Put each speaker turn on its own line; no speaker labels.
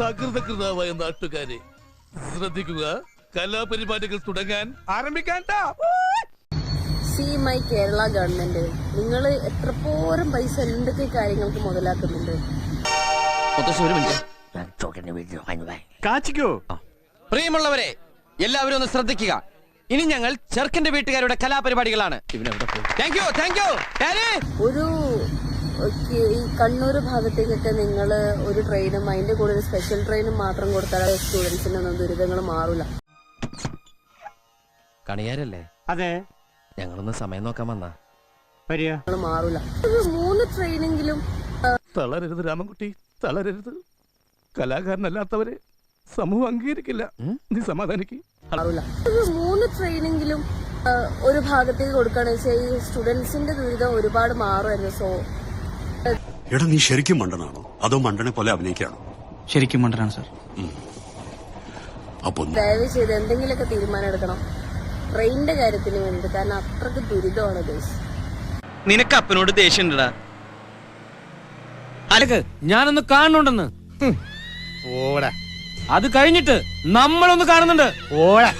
സകൃതകൃതാവായ നാട്ടുകാരെ ശ്രദ്ധിക്കുക കലാപരിപാടികൾ തുടങ്ങാൻ ആരംഭിക്കാൻ
സി മൈ കേരള ഗവൺമെന്റ് നിങ്ങൾ എത്രപ്പോരം പൈസ എന്തൊക്കെ കാര്യങ്ങൾക്ക് മുതലാക്കുന്നുണ്ട്?
കാച്ചിക്കോ.
പ്രിയമുള്ളവരെ എല്ലാവരും ഒന്ന് ശ്രദ്ധിക്കുക. ഇനി ഞങ്ങൾ ചെറുക്കന്റെ വീട്ടുകാരുടെ കലാപരിപാടികളാണ്.
ഒരു ഈ കണ്ണൂർ ഭാഗത്തേക്കൊക്കെ നിങ്ങൾ ഒരു ട്രെയിനും അതിന്റെ കൂടെ ഒരു സ്പെഷ്യൽ ട്രെയിനും മാത്രം കൊടുത്താൽ സ്റ്റുഡൻസിനൊന്നും ദുരിതങ്ങൾ മാറില്ല
കണിയാരല്ലേ?
അതെ.
ഞങ്ങളൊന്ന് സമയം നോക്കാൻ വന്നാ.
മാറൂല. മൂന്ന് ട്രെയിനെങ്കിലും
തളരരുത് രാമൻകുട്ടി തളരരുത്. കലാകാരനല്ലാത്തവരെ സമൂഹം അംഗീകരിക്കില്ല. നീ സമാധാനിക്ക്.
മൂന്ന് ട്രെയിനെങ്കിലും ഒരു ഭാഗത്തേക്ക് കൊടുക്കുകയാണെന്ന് വെച്ചാൽ ഈ സ്റ്റുഡൻസിന്റെ ദുരിതം ഒരുപാട് മാറുമായിരുന്നു. സോ
എടാ നീ ശരിക്കും മണ്ടനാണോ? അതോ മണ്ടനെ പോലെ അഭിനയിക്കാണോ
ശരിക്കും മണ്ടനാണ് സാർ.
അപ്പൊ
ദയവ് ചെയ്ത് എന്തെങ്കിലുമൊക്കെ തീരുമാനം എടുക്കണം. ട്രെയിനിന്റെ കാര്യത്തിന് വേണ്ടി കാരണം അത്രയ്ക്ക് ദുരിതമാണ്
നിനക്ക് അപ്പനോട് ദേഷ്യം
അലക്ക് ഞാനൊന്ന് കാണുന്നുണ്ടെന്ന്
ഓടാ.
അത് കഴിഞ്ഞിട്ട് നമ്മളൊന്ന് കാണുന്നുണ്ട്.
ഓടാ.